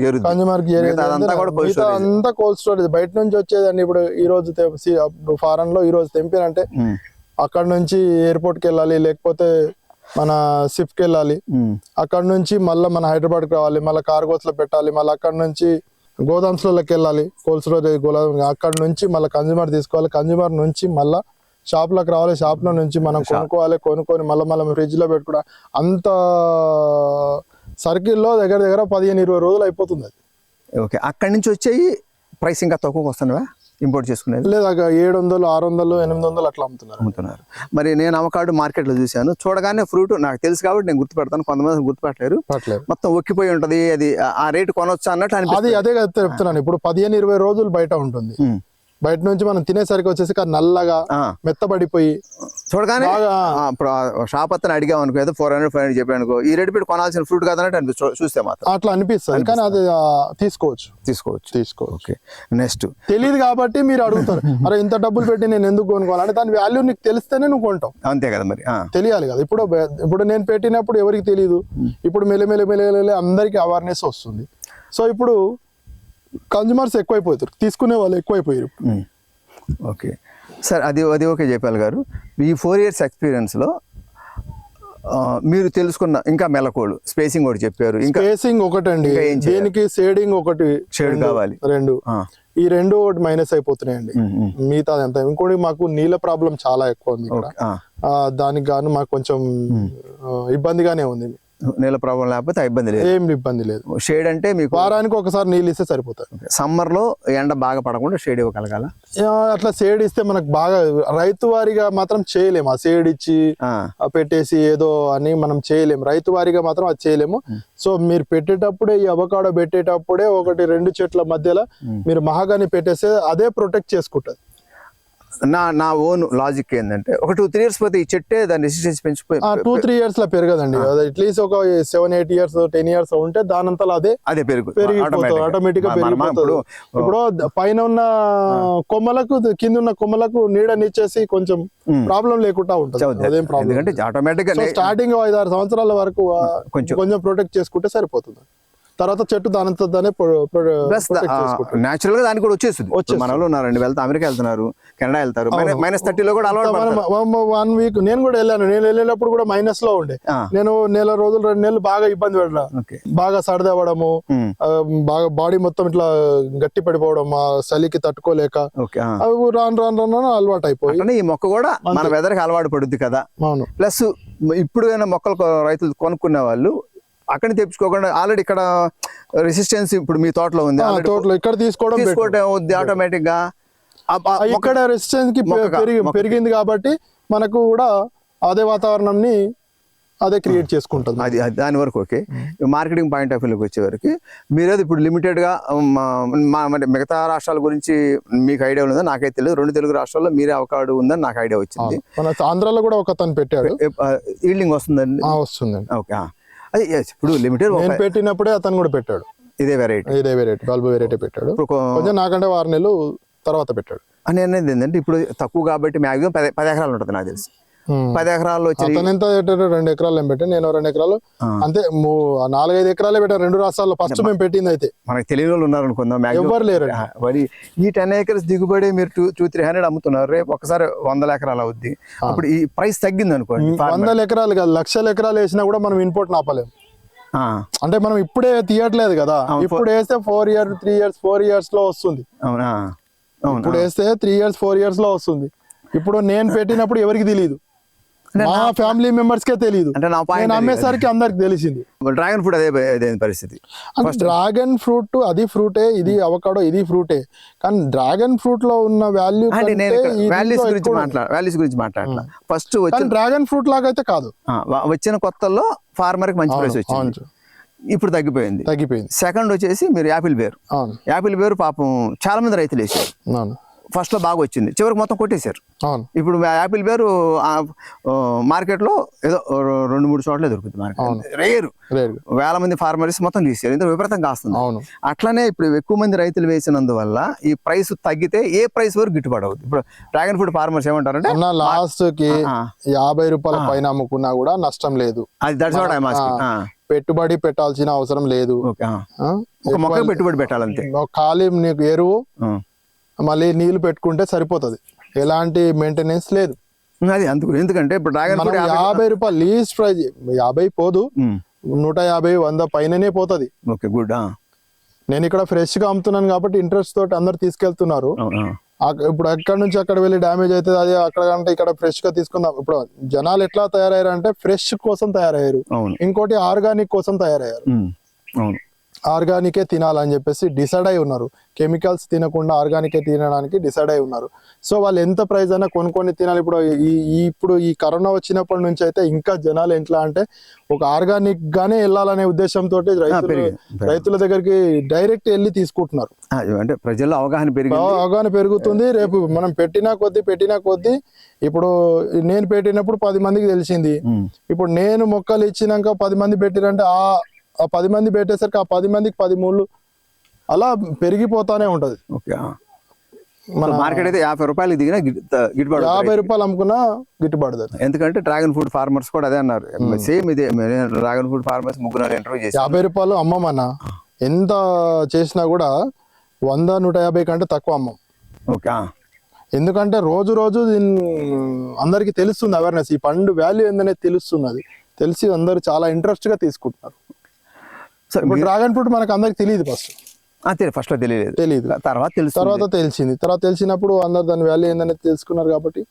అంతా కోల్డ్ స్టోరేజ్. బయట నుంచి వచ్చేదండి ఇప్పుడు ఈ రోజు ఫారెన్లో ఈ రోజు తెంపినంటే. అక్కడ నుంచి ఎయిర్పోర్ట్కి వెళ్ళాలి లేకపోతే మన షిప్కి వెళ్ళాలి. అక్కడ నుంచి మళ్ళీ మన హైదరాబాద్కి రావాలి మళ్ళీ కార్గోస్లో పెట్టాలి మళ్ళీ అక్కడ నుంచి గోదామ్స్లోకి వెళ్ళాలి స్టోరేజ్ గోదాం అక్కడ నుంచి మళ్ళీ కన్జ్యూమర్ తీసుకోవాలి కన్జ్యూమర్ నుంచి మళ్ళీ షాప్లోకి రావాలి షాప్లో నుంచి మనం కొనుక్కోవాలి కొనుక్కొని మళ్ళీ మళ్ళీ ఫ్రిడ్జ్లో పెట్టుకోవడం అంత సర్కిల్లో దగ్గర దగ్గర పదిహేను ఇరవై రోజులు అయిపోతుంది అది. ఓకే అక్కడి నుంచి వచ్చేవి ప్రైస్ ఇంకా తక్కువకి వస్తున్నావా? ఇంపోర్ట్ చేసుకునేది? లేదా ఏడు వందలు ఆరు వందలు ఎనిమిది వందలు అట్లా అమ్ముతున్నారు. అమ్ముతున్నారు. మరి నేను అవకాడో మార్కెట్లో చూశాను. చూడగానే ఫ్రూట్ నాకు తెలుసు కాబట్టి నేను గుర్తుపెడతాను. కొంతమంది గుర్తుపెట్టలేరు. మొత్తం ఒక్కిపోయి ఉంటది. అది ఆ- రేటు కొనొచ్చు అన్నట్టు అది అదే చెప్తున్నాను. ఇప్పుడు పదిహేను ఇరవై రోజులు బయట ఉంటుంది. బయట నుంచి మనం తినేసరికి వచ్చేసి నల్లగా. మెత్తబడిపోయి చూడగానే షాప్ అతను అడిగాం అనుకో ఏదో ఫోర్ హండ్రెడ్ ఫైవ్ హండ్రెడ్ చెప్పాను అనుకో ఈ రేటు పెట్టి కొనాల్సిన ఫ్రూట్ కాదన్నట్టు అనిపిస్తుంది చూస్తే మాత్రం. అట్లా అనిపిస్తుంది కానీ అది తీసుకోవచ్చు. తీసుకోవచ్చు. తీసుకోవచ్చు. ఓకే. నెక్స్ట్ తెలియదు కాబట్టి మీరు అడుగుతారు. [LAUGHS] అరే ఇంత డబ్బులు పెట్టి నేను ఎందుకు కొనుక్కోవాలి? అంటే దాని వాల్యూ నీకు తెలిస్తేనే నువ్వు కొంటావు. అంతే కదా మరి. తెలియాలి కదా. ఇప్పుడు ఇప్పుడు నేను పెట్టినప్పుడు ఎవరికి తెలియదు ఇప్పుడు మెల్లమెల్ల మెల్లమెల్ల అందరికీ అవేర్నెస్ వస్తుంది సో ఇప్పుడు కన్జ్యూమర్స్ ఎక్కువైపోతారు. తీసుకునే వాళ్ళు ఎక్కువైపోయారు. ఓకే. సార్ అది అది ఓకే చెప్పాలి గారు. ఈ ఫోర్ ఇయర్స్ ఎక్స్పీరియన్స్లో మీరు తెలుసుకున్న ఇంకా మెలకోడు స్పేసింగ్ ఒకటి చెప్పారు. ఇంకా స్పేసింగ్ ఒకటండి? దేనికి షేడింగ్ ఒకటి షేడ్ కావాలి. రెండు. ఈ రెండు ఒకటి మైనస్ అయిపోతున్నాయండి. మిగతా ఎంత ఇంకోటి మాకు నీళ్ళ ప్రాబ్లం చాలా ఎక్కువ ఉంది దానికి గాను మాకు కొంచెం ఇబ్బందిగానే ఉంది. నీళ్ళ ప్రాబ్లం లేకపోతే ఇబ్బంది లేదు. ఏం ఇబ్బంది లేదు. షేడ్ అంటే మీకు వారానికి ఒకసారి నీళ్ళు ఇస్తే సరిపోతాయి. సమ్మర్లో ఎండ బాగా పడకుండా షేడ్ ఇవ్వగలగాల? అట్లా షేడ్ ఇస్తే మనకు బాగా రైతు వారిగా మాత్రం చేయలేము. ఆ షేడ్ ఇచ్చి పెట్టేసి ఏదో అని మనం చేయలేము. రైతు వారిగా మాత్రం అది చేయలేము. సో మీరు పెట్టేటప్పుడే ఈ అవకాడో పెట్టేటప్పుడే ఒకటి రెండు చెట్ల మధ్యలో మీరు మహాగాని పెట్టేస్తే అదే ప్రొటెక్ట్ చేసుకుంటది. నా నా ఓన్ లాజిక్ ఏంటంటే ఒక టూ త్రీ ఇయర్స్ పోతే ఈ చెట్టే దాని రెసిస్టెన్స్ పెంచిపోయి టూ త్రీ ఇయర్స్లో పెరగదండి. అట్లీస్ట్ ఒక seven eight years ten years ఉంటే దానంతలో అదే అదే పెరుగు ఆటోమేటిక్గా. పెరిగిపోతుంది. ఇప్పుడు పైన ఉన్న కొమ్మలకు కింద ఉన్న కొమ్మలకు నీడనిచ్చేసి కొంచెం ప్రాబ్లం లేకుండా ఉంటుంది. అదేం ప్రాబ్లం ఎందుకంటే ఆటోమేటిక్ స్టార్టింగ్ ఐదు ఆరు సంవత్సరాల వరకు కొంచెం. కొంచెం ప్రొటెక్ట్ చేసుకుంటే సరిపోతుంది. తర్వాత చెట్టు దానంతా దానే న్యాచురల్గా దానికి కూడా వచ్చేస్తుంది. ఇప్పుడు మన వాళ్ళు ఉన్నారండి వెళ్తే అమెరికా వెళ్తున్నారు కెనడా వెళ్తారు మైనస్ థర్టీలో కూడా అలవాటు. వన్ వీక్ నేను కూడా వెళ్ళాను. నేను వెళ్ళినప్పుడు కూడా మైనస్లో ఉండే. నేను నెల రోజులు రెండు నెలలు బాగా ఇబ్బంది ఓకే. బాగా. ఆ, బాగా బాడీ మొత్తం ఇట్లా గట్టి పడిపోవడం ఆ చలికి తట్టుకోలేక. అవి రాను రాను రాను అలవాటు అయిపోయి. ఈ మొక్క కూడా మన వెదర్కి అలవాటు పడుద్ది కదా. అవును. ప్లస్ ఇప్పుడు మొక్కలు రైతులు కొనుక్కునే వాళ్ళు అక్కడ తెప్పించుకోకుండా ఆల్రెడీ ఇక్కడ రెసిస్టెన్స్ ఇప్పుడు మీ తోటలో ఉంది. తోటలో ఇక్కడ తీసుకోవడం. తీసుకోవడం అవుద్ది ఆటోమేటిక్గా ఇక్కడ రెసిస్టెన్స్కి. పెరిగింది కాబట్టి మనకు కూడా అదే వాతావరణంని అదే క్రియేట్ చేసుకుంటుంది. అది అది దాని వరకు ఓకే. మార్కెటింగ్ పాయింట్ ఆఫ్ వ్యూలోకి వచ్చేవరకు మీరేది ఇప్పుడు లిమిటెడ్గా మా అంటే మిగతా రాష్ట్రాల గురించి మీకు ఐడియా ఉందా నాకైతే తెలియదు. రెండు తెలుగు రాష్ట్రాల్లో మీరే అవకాడు ఉందని నాకు ఐడియా వచ్చింది. మన ఆంధ్రాలో కూడా ఒక తను పెట్టాడు. ఈల్డింగ్ వస్తుందండి? వస్తుందండి. ఓకే అది ఇప్పుడు లిమిటెడ్ నేను పెట్టినప్పుడే అతను కూడా పెట్టాడు. ఇదే వెరైటీ ఇదే వెరైటీ బల్బు వెరైటీ పెట్టాడు. కొంచెం నాకంటే ఆరు నెలలు తర్వాత పెట్టాడు. అని అనేది ఏంటంటే ఇప్పుడు తక్కువ కాబట్టి మ్యాక్సిమం పది పది ఎకరాలు ఉంటుంది నాకు తెలిసి. పది ఎకరాల్లో వచ్చి ఎంత రెండు ఎకరాలు పెట్టాను నేను రెండు ఎకరాలు. అంతే నాలుగైదు ఎకరాలే పెట్టాను రెండు రాష్ట్రాల్లో ఫస్ట్ మేము పెట్టింది అయితే. మనకి తెలియని వాళ్ళు ఉన్నారు అనుకుందాం. ఎవ్వరు లేరు మరి ఈ టెన్ ఏకర్స్ దిగుబడి మీరు టూ టూ త్రీ హండ్రెడ్ అమ్ముతున్నారు. రేపు ఒకసారి వందల ఎకరాలు అవుద్ది. అప్పుడు ఈ ప్రైస్ తగ్గింది అనుకోండి. వందల ఎకరాలు కాదు లక్షల ఎకరాలు వేసినా కూడా మనం ఇన్పుట్ ఆపలేం ఆ, అంటే మనం ఇప్పుడే తీయట్లేదు కదా. ఇప్పుడు వేస్తే four year three years four ఇయర్స్లో వస్తుంది. అవునా? అవునా? ఇప్పుడు వేస్తే త్రీ ఇయర్స్ ఫోర్ ఇయర్స్లో వస్తుంది. ఇప్పుడు నేను పెట్టినప్పుడు ఎవరికి తెలియదు మా ఫ్యామిలీ మెంబర్స్ కే తెలియదు అంటే నా నేను అమ్మేసరికి అందరికి తెలిసింది. డ్రాగన్ ఫ్రూట్ అదే అదే పరిస్థితి. డ్రాగన్ ఫ్రూట్ అది ఫ్రూటే ఇది అవకాడో ఇది ఫ్రూటే కానీ డ్రాగన్ ఫ్రూట్లో ఉన్న వాల్యూ వాల్యూస్ గురించి మాట్లాడ వాల్యూస్ గురించి మాట్లాడలా ఫస్ట్ వచ్చిన కానీ డ్రాగన్ ఫ్రూట్ లాగా అయితే కాదు. వచ్చిన కొత్తల్లో ఫార్మర్కి మంచి ప్రైస్ వచ్చింది. ఇప్పుడు తగ్గిపోయింది. తగ్గిపోయింది. సెకండ్ వచ్చేసి మీరు యాపిల్ బేర్. యాపిల్ బేర్ పాపం చాలా మంది రైతులు వేసారు. ఫస్ట్లో బాగా వచ్చింది చివరికి మొత్తం కొట్టేశారు. ఇప్పుడు యాపిల్ బేరు మార్కెట్లో ఏదో రెండు మూడు చోట్లే దొరుకుతుంది మార్కెట్. రేరు. వేల మంది ఫార్మర్స్ మొత్తం తీసారు ఇంత విపరీతంగా కాస్తుంది. అవును. అట్లనే ఇప్పుడు ఎక్కువ మంది రైతులు వేసినందువల్ల ఈ ప్రైస్ తగ్గితే ఏ ప్రైస్ వరకు గిట్టుబాటు అవుతుంది? ఇప్పుడు డ్రాగన్ ఫ్రూట్ ఫార్మర్స్ ఏమంటారంటే లాస్ట్కి యాభై రూపాయల పైన అమ్ముకున్నా కూడా నష్టం లేదు. అది దట్స్ పెట్టుబడి పెట్టాల్సిన అవసరం లేదు? ఒక మొక్క పెట్టుబడి పెట్టాలంతే. ఖాళీ నీకు ఎరువు. మళ్ళీ నీళ్ళు పెట్టుకుంటే సరిపోతది. ఎలాంటి మెయింటెనెన్స్ లేదు. అది అందుకు ఎందుకంటే ఇప్పుడు డ్రాగన్ యాభై రూపాయలు లీస్ట్ ప్రైజ్ యాభై పోదు. నూట యాభై వంద పైననే పోతది. ఓకే గుడ్ నేను ఇక్కడ ఫ్రెష్గా అమ్ముతున్నాను కాబట్టి ఇంట్రెస్ట్ తోటి అందరు తీసుకెళ్తున్నారు. ఇప్పుడు అక్కడ నుంచి అక్కడ వెళ్ళి డ్యామేజ్ అవుతుంది అది అక్కడ కంటే ఇక్కడ ఫ్రెష్గా తీసుకుందాం. ఇప్పుడు జనాలు ఎట్లా తయారయ్యారు అంటే ఫ్రెష్ కోసం తయారయ్యారు. ఇంకోటి ఆర్గానిక్ కోసం తయారయ్యారు. అవును. ఆర్గానికే తినాలని చెప్పేసి డిసైడ్ అయి ఉన్నారు. కెమికల్స్ తినకుండా ఆర్గానికే తినడానికి డిసైడ్ అయి ఉన్నారు. సో వాళ్ళు ఎంత ప్రైస్ అయినా కొనుక్కొని తినాలి. ఇప్పుడు ఈ ఇప్పుడు ఈ కరోనా వచ్చినప్పటి నుంచి అయితే ఇంకా జనాలు ఎట్లా అంటే ఒక ఆర్గానిక్ గానే వెళ్ళాలనే ఉద్దేశంతో రైతులు. రైతుల దగ్గరికి డైరెక్ట్ వెళ్ళి తీసుకుంటున్నారు. అంటే ప్రజల్లో అవగాహన పెరిగింది. అవగాహన పెరుగుతుంది. రేపు మనం పెట్టినా కొద్దీ పెట్టినా కొద్దీ. ఇప్పుడు నేను పెట్టినప్పుడు పది మందికి తెలిసింది. ఇప్పుడు నేను మొక్కలు ఇచ్చినాక పది మంది పెట్టిరంటే ఆ ఆ పది మంది పెట్టేసరికి ఆ పది మందికి పది మూడు అలా పెరిగిపోతానే ఉంటది ఓకే. మన మార్కెట్ అయితే యాభై రూపాయలు దిగినా గిట్టుబాటు. యాభై రూపాయలు అమ్ముకున్నా గిట్టుబాటు. ఎందుకంటే డ్రాగన్ ఫ్రూట్ ఫార్మర్స్ కూడా అదే అన్నారు సేమ్ ఇదే డ్రాగన్ ఫ్రూట్ ఫార్మర్స్ ముగ్గురు ఇంటర్వ్యూ చేసి యాభై రూపాయలు అమ్మమన్నా ఎంత చేసినా కూడా వంద నూట యాభై కంటే తక్కువ అమ్మం ఓకే. ఎందుకంటే రోజు రోజు దీన్ని అందరికి తెలుస్తుంది అవేర్నెస్ ఈ పండు వాల్యూ ఏందనేది తెలుస్తున్నది తెలిసి అందరూ చాలా ఇంట్రెస్ట్గా తీసుకుంటున్నారు ఇప్పుడు డ్రాగన్ ఫ్రూట్ మనకు అందరికి తెలియదు ఫస్ట్ ఫస్ట్లో తెలియలేదు. తెలియదు తర్వాత తెలుసు తర్వాత తెలిసింది. తర్వాత తెలిసినప్పుడు అందరు దాని వాల్యూ ఏందనేది తెలుసుకున్నారు కాబట్టి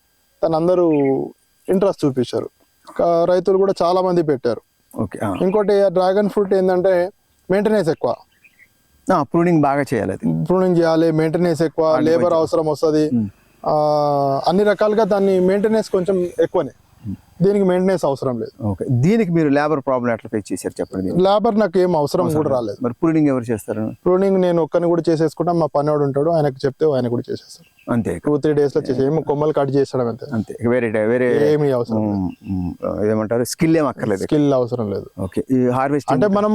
దాన్ని అందరూ ఇంట్రెస్ట్ చూపించారు. రైతులు కూడా చాలా మంది పెట్టారు. ఓకే. ఇంకోటి డ్రాగన్ ఫ్రూట్ ఏంటంటే మెయింటెనెన్స్ ఎక్కువ. ప్రూనింగ్ బాగా చేయాలి ప్రూనింగ్ చేయాలి మెయింటెనెన్స్ ఎక్కువ లేబర్ అవసరం వస్తుంది. అన్ని రకాలుగా దాన్ని మెయింటెనెన్స్ కొంచెం ఎక్కువనే. దీనికి మెయింటెనెన్స్ అవసరం లేదు. ఓకే. దీనికి మీరు లేబర్ ప్రాబ్లం ఎట్లా ఫేస్ చేశారు చెప్పండి. లేబర్ నాకు ఏం అవసరం కూడా రాలేదు. మరి ప్రూనింగ్ ఎవరు చేస్తారు? ప్రూనింగ్ నేను ఒక్కని కూడా చేసేసుకుంటా మా పనివాడు ఉంటాడు ఆయనకు చెప్తే ఆయన కూడా చేసేస్తాడు అంతే టూ త్రీ డేస్లో చేసే ఏమో కొమ్మలు కట్ చేసడం అంతే. అంతే వేరే వేరే ఏమీ అవసరం ఏమంటారు? స్కిల్ ఏం అక్కర్లేదు స్కిల్ అవసరం లేదు. ఓకే. ఈ హార్వెస్టింగ్ అంటే మనం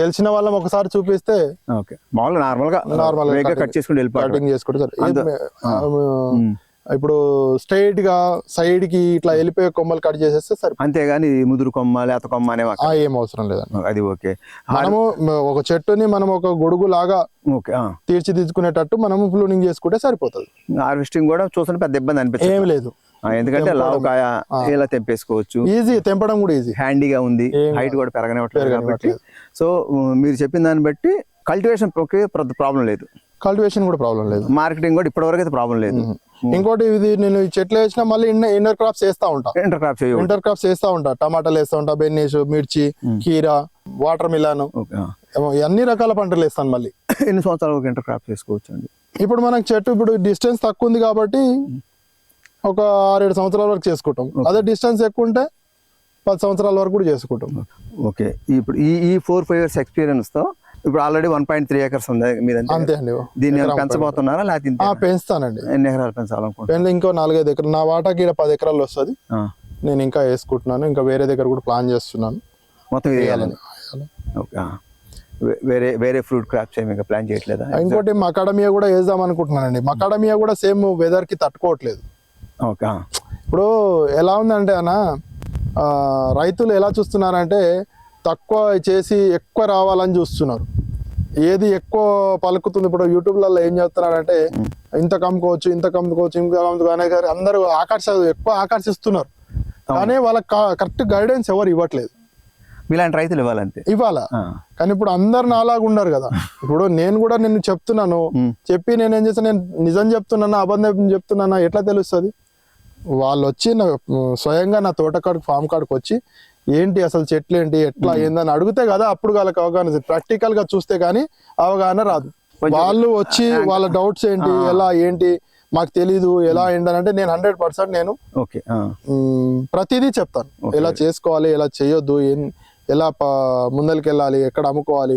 తెలిసిన వాళ్ళం ఒకసారి చూపిస్తే ఓకే. మామూలుగా నార్మల్గా Normal గా కట్ చేసుకుని వెళ్ళిపోవడం కటింగ్ చేసుకుంటే ఇప్పుడు స్ట్రైట్గా సైడ్కి ఇట్లా వెళ్ళిపోయే కొమ్మలు కట్ చేసేస్తే సరే అంతేగాని ముదురు కొమ్మ లేత కొమ్మ అనే ఏం అవసరం లేదండి. అది ఓకే. మనము ఒక చెట్టుని మనం ఒక గొడుగు లాగా ఓకే తీర్చిదిద్దుకునేటట్టు మనం ఫ్లూనింగ్ చేసుకుంటే సరిపోతుంది. హార్వెస్టింగ్ కూడా చూస్తుంటే పెద్ద ఇబ్బంది అనిపించదు ఏం లేదు. ఎందుకంటే లావుకాయ ఇలా తెంపేసుకోవచ్చు? ఈజీ తెంపడం కూడా ఈజీ హ్యాండీగా ఉంది. హైట్ కూడా పెరగనివ్వట్లేదు కాబట్టి. సో మీరు చెప్పిన దాన్ని బట్టి కల్టివేషన్ ప్రాబ్లం లేదు. కల్టివేషన్ కూడా ప్రాబ్లం లేదు. మార్కెటింగ్ కూడా ఇప్పటివరకు అయితే ప్రాబ్లం లేదు. ఇంకోటి ఇది నేను చెట్లు వేసినా మళ్ళీ ఇన్నర్ క్రాప్స్ వేస్తా ఉంటా. ఇంటర్ క్రాప్ చేయవు ఇంటర్ క్రాప్స్ వేస్తా ఉంటా. టమాటాలు వేస్తా ఉంటా బెన్నీసు మిర్చి కీరా వాటర్ మిలాన్. అన్ని రకాల పంటలు వేస్తాను మళ్ళీ. ఎన్ని సంవత్సరాలు ఇంటర్ క్రాప్ చేసుకోవచ్చు అండి ఇప్పుడు మనకి చెట్టు ఇప్పుడు డిస్టెన్స్ తక్కువ ఉంది కాబట్టి ఒక ఆరేడు సంవత్సరాల వరకు చేసుకుంటాం. అదే డిస్టెన్స్ ఎక్కువ ఉంటే పది సంవత్సరాల వరకు కూడా చేసుకుంటాం. ఓకే ఇప్పుడు ఈ ఈ ఫోర్ ఫైవ్ ఇయర్స్ ఎక్స్పీరియన్స్తో ఇప్పుడు already one point three acres ఉంది. మీద అంతే అండి దీన్ని పెంచబోతున్నారా? లేకపోతే పెంచుతానండి. ఎన్ని ఎకరాలు పెంచాలనుకుంటున్నారు? పెళ్ళి ఇంకో నాలుగైదు ఎకరాలు. నా వాటాకి ఇక్కడ పది ఎకరాలు వస్తుంది. నేను ఇంకా వేసుకుంటున్నాను. ఇంకా వేరే దగ్గర కూడా ప్లాన్ చేస్తున్నాను. మొత్తం వేయాలని. వేరే వేరే ఫ్రూట్ క్రాప్స్ ఏమి ఇంకా ప్లాన్ చేయట్లేదా? ఇంకోటి మకాడమియా కూడా వేద్దాం అనుకుంటున్నానండి. మకాడమియా కూడా సేమ్ వెదర్కి తట్టుకోవట్లేదు. ఓకే. ఇప్పుడు ఎలా ఉందంటే అన్న రైతులు ఎలా చూస్తున్నారంటే తక్కువ చేసి ఎక్కువ రావాలని చూస్తున్నారు. ఏది ఎక్కువ పలుకుతుంది? ఇప్పుడు యూట్యూబ్లలో ఏం చేస్తున్నారంటే ఇంత కమ్ముకోవచ్చు ఇంత కమ్ముకోవచ్చు ఇంత కమ్ముకోవచ్చు సరే అందరూ ఆకర్ష ఎక్కువ ఆకర్షిస్తున్నారు. కానీ వాళ్ళకి కరెక్ట్ గైడెన్స్ ఎవరు ఇవ్వట్లేదు. మీలాంటి రైతులు ఇవ్వాలంతే. ఇవ్వాల. కానీ ఇప్పుడు అందరు నాలాగా ఉన్నారు కదా. [LAUGHS] ఇప్పుడు నేను కూడా నేను చెప్తున్నాను. చెప్పి నేను ఏం చేస్తాను నేను నిజం చెప్తున్నానా అబద్ధం చెప్తున్నానా ఎట్లా తెలుస్తుంది? వాళ్ళు వచ్చి స్వయంగా నా తోటకాడికి ఫామ్ కాడికి వచ్చి ఏంటి అసలు చెట్లు ఏంటి? ఎట్లా ఏందని అడిగితే కదా అప్పుడు వాళ్ళకి అవగాహన ప్రాక్టికల్గా చూస్తే కానీ అవగాహన రాదు. వాళ్ళు వచ్చి వాళ్ళ డౌట్స్ ఏంటి ఎలా ఏంటి మాకు తెలీదు ఎలా ఏంటి అంటే నేను హండ్రెడ్ పర్సెంట్ నేను ప్రతిదీ చెప్తాను. ఎలా చేసుకోవాలి ఎలా చేయొద్దు ఎలా ముందరికి వెళ్ళాలి ఎక్కడ అమ్ముకోవాలి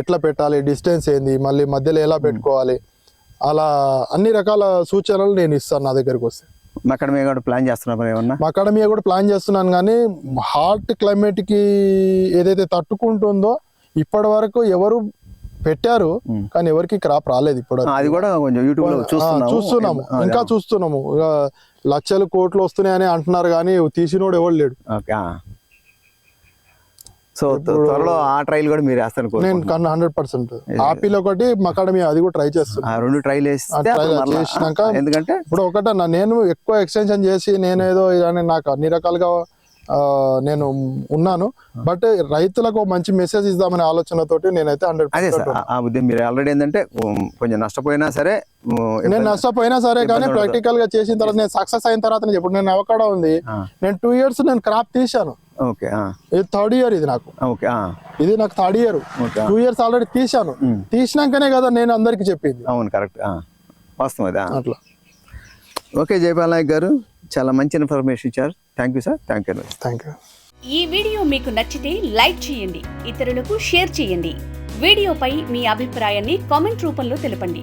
ఎట్లా పెట్టాలి డిస్టెన్స్ ఏంది మళ్ళీ మధ్యలో ఎలా పెట్టుకోవాలి అలా అన్ని రకాల సూచనలు నేను ఇస్తాను నా దగ్గరికి వస్తే. అక్కడ మేము కూడా ప్లాన్ చేస్తున్నాం మరి ఏమన్నా? అకాడమీ కూడా ప్లాన్ చేస్తున్నాను కానీ హాట్ క్లైమేట్కి ఏదైతే తట్టుకుంటుందో ఇప్పటి వరకు ఎవరు పెట్టారు కానీ ఎవరికి క్రాప్ రాలేదు ఇప్పటి ఆ, అది కూడా కొంచెం యూట్యూబ్లో చూస్తున్నాము. ఇంకా చూస్తున్నాము. లక్షలు కోట్లు వస్తున్నాయని అంటున్నారు కానీ తీసినోడు ఎవడు లేడు. సో త్వ- త్వరలో ఆ ట్రైల్ కూడా మీరు వేస్తాను నేను కన్నా హండ్రెడ్ పర్సెంట్ ఆపిల్ ఒకటి మకాడమీ అది కూడా ట్రై చేస్తున్నా. ఆ రెండు ట్రైల్ చేసినాక [LAUGHS] ఎందుకంటే ఇప్పుడు ఒకటన్నా నేను ఎక్కువ ఎక్స్టెన్షన్ చేసి నేనేదో అని నాకు అన్ని రకాలుగా నేను ఉన్నాను. బట్ రైతులకు మంచి మెసేజ్ ఇద్దామనే ఆలోచనతోటి నేనైతే హండ్రెడ్ అదే సార్ ఆ- ఉద్యమం మీరు ఆల్రెడీ ఏంటంటే కొంచెం నష్టపోయినా సరే నేను నష్టపోయినా సరే కానీ ప్రాక్టికల్గా చేసిన తర్వాత నేను సక్సెస్ అయిన తర్వాత ఇప్పుడు నేను అవకాడో ఉంది. నేను టూ ఇయర్స్ నేను క్రాప్ తీశాను. ఓకే ఆ, ఇది థర్డ్ ఇయర్ ఇది నాకు. ఓకే ఆ, ఇది నాకు third year. Okay two years already తీశాను. తీసినాకనే కదా నేను అందరికి చెప్పింది. అవును కరెక్ట్ వాస్తవం అదే. అట్లా. ఓకే జయపాల్ నాయక్ గారు చాలా మంచి ఇన్ఫర్మేషన్ ఇచ్చారు. Thank you sir thank you thank you ఈ వీడియో మీకు నచ్చితే లైక్ చేయండి ఇతరులకు షేర్ చేయండి. వీడియోపై మీ అభిప్రాయాన్ని కామెంట్ రూపంలో తెలపండి.